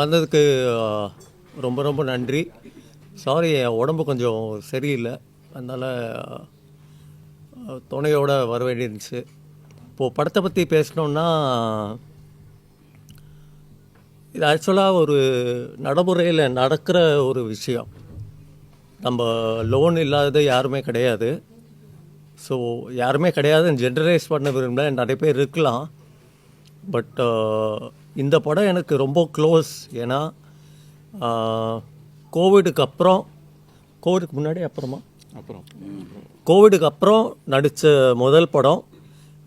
வந்ததுக்கு ரொம்ப ரொம்ப நன்றி. சாரி என் உடம்பு கொஞ்சம் சரியில்லை. அதனால் துணையோடு வர வேண்டியிருந்துச்சு. இப்போது படத்தை பற்றி பேசணுன்னா இது ஆக்சுவலாக ஒரு நடைமுறையில் நடக்கிற ஒரு விஷயம். நம்ம லோன் இல்லாதது யாருமே கிடையாது. ஸோ யாருமே கிடையாதுன்னு ஜென்ரலைஸ் பண்ண விரும்பல. நிறைய பேர் இருக்கலாம். பட் இந்த படம் எனக்கு ரொம்ப க்ளோஸ் ஏன்னா கோவிடுக்கு அப்புறம் கோவிடுக்கு முன்னாடி அப்புறமா? அப்புறம். கோவிடுக்கு அப்புறம் நடித்த முதல் படம்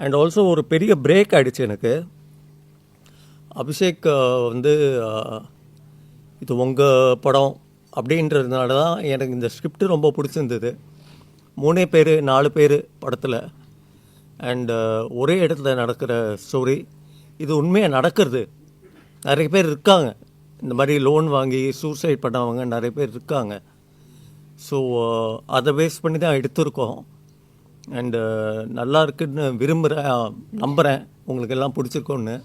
அண்ட் ஆல்சோ ஒரு பெரிய பிரேக் ஆயிடுச்சு எனக்கு. அபிஷேக் வந்து இது உங்கள் படம் அப்படின்றதுனால தான் எனக்கு இந்த ஸ்கிரிப்ட் ரொம்ப பிடிச்சிருந்தது. மூணே பேர் நாலு பேர் படத்தில். அண்டு ஒரே இடத்துல நடக்கிற ஸ்டோரி இது உண்மையாக நடக்கிறது? நிறைய பேர் இருக்காங்க. இந்த மாதிரி லோன் வாங்கி சூசைட் பண்ணவங்க நிறைய பேர் இருக்காங்க. ஸோ அதை பேஸ் பண்ணி தான் எடுத்திருக்கோம். அண்டு நல்லா இருக்குன்னு விரும்புகிறேன் நம்புகிறேன் உங்களுக்கு எல்லாம் பிடிச்சிருக்கோன்னு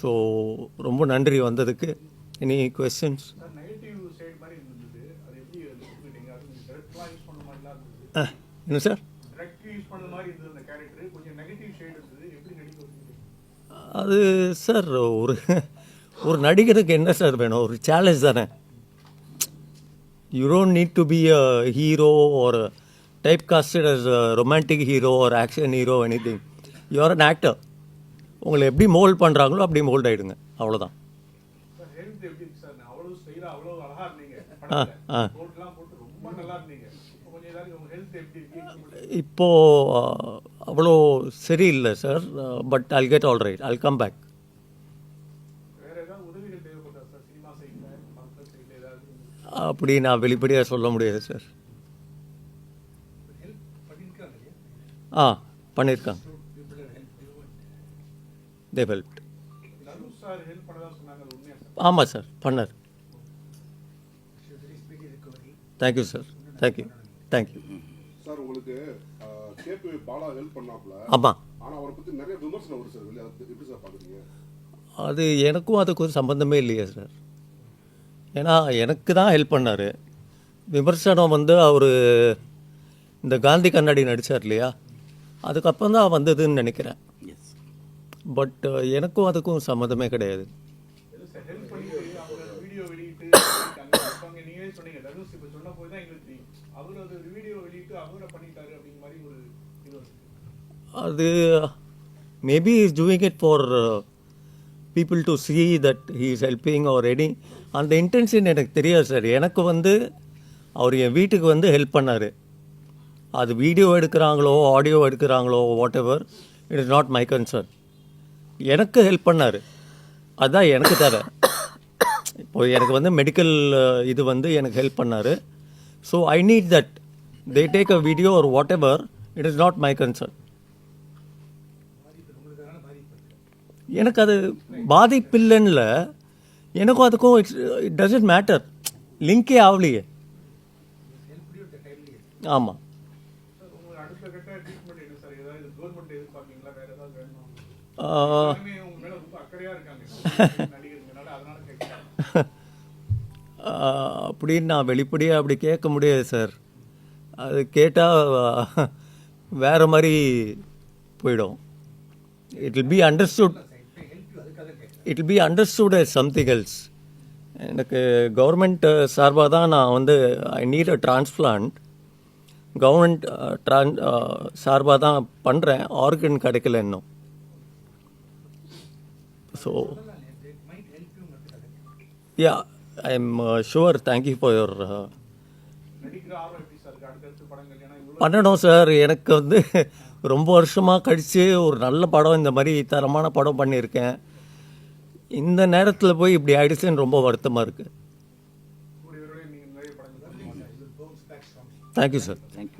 ஸோ ரொம்ப நன்றி வந்ததுக்கு. எனி கொஸ்டின்ஸ் என்ன சார் அது சார் ஒரு ஒரு நடிகருக்கு என்ன சார் வேணும்? ஒரு சேலஞ்ச் தானே. You don't need to be a hero ஒரு type casted as romantic hero ஒரு action hero anything you're an actor உங்களை எப்படி மோல்ட் பண்ணுறாங்களோ அப்படி மோல்ட் ஆகிடுங்க அவ்வளோதான் இப்போது அவ்வளோ சரியில்லை sir but I'll get all right I'll come back அப்படி நான் வெளிப்படையாக சொல்ல முடியாது சார். ஆ பண்ணியிருக்காங்க. தே ஹெல்ப் ஆமாம் சார். பண்ணார். Thank you sir thank you thank you sir உங்களுக்கு கேபி பாலா ஹெல்ப் பண்ணாப்ல ஆமாம் ஆனா அவரை பத்தி நிறைய விமர்சனம் வருது சார். எப்படி சார் பாக்குறீங்க? அது எனக்கும் அதுக்கு ஒரு சம்பந்தமே இல்லையே சார். ஏன்னா எனக்கு தான் ஹெல்ப் பண்ணார். விமர்சனம் வந்து அவர் இந்த காந்தி கண்ணாடி நடித்தார் இல்லையா? அதுக்கப்புறம் தான் வந்ததுன்னு நினைக்கிறேன். பட் எனக்கும் அதுக்கும் சம்மந்தமே கிடையாது. அது maybe is doing it for people to see that he is helping or any அந்த இன்டென்ஷன் எனக்கு தெரியாது சார் எனக்கு வந்து அவர் என் வீட்டுக்கு வந்து ஹெல்ப் பண்ணார். அது வீடியோ எடுக்கிறாங்களோ audio எடுக்கிறாங்களோ whatever it is not my concern எனக்கு ஹெல்ப் பண்ணார். அதுதான் எனக்கு தேவை. இப்போ எனக்கு வந்து மெடிக்கல் uh, இது வந்து எனக்கு ஹெல்ப் பண்ணார். So I need that they take a video ஒரு whatever it is not my concern எனக்கு அது பாதிப்பில்லைன்னுல எனக்கும் அதுக்கும் இட்ஸ் இட் டசன்ட் மேட்டர் லிங்கே ஆகலையே ஆமாம் அப்படின்னு நான் வெளிப்படையாக அப்படி கேட்க முடியாது சார். அது கேட்டால் வேறு மாதிரி போயிடும். It will be understood it be understood as something else எனக்கு கவர்மெண்ட் uh, சார்பாக தான் நான் வந்து I need a transplant government Tran சார்பாக தான் பண்ணுறேன் ஆர்கன் கிடைக்கல இன்னும். So yeah I am sure thank you for your பண்ணணும் சார் எனக்கு வந்து ரொம்ப வருஷமாக கழித்து ஒரு நல்ல படம் இந்த மாதிரி தரமான படம் பண்ணியிருக்கேன். இந்த நேரத்தில் போய் இப்படி ஆயிடுச்சுன்னு ரொம்ப வருத்தமாக இருக்குது தேங்க்யூ சார் தேங்க்யூ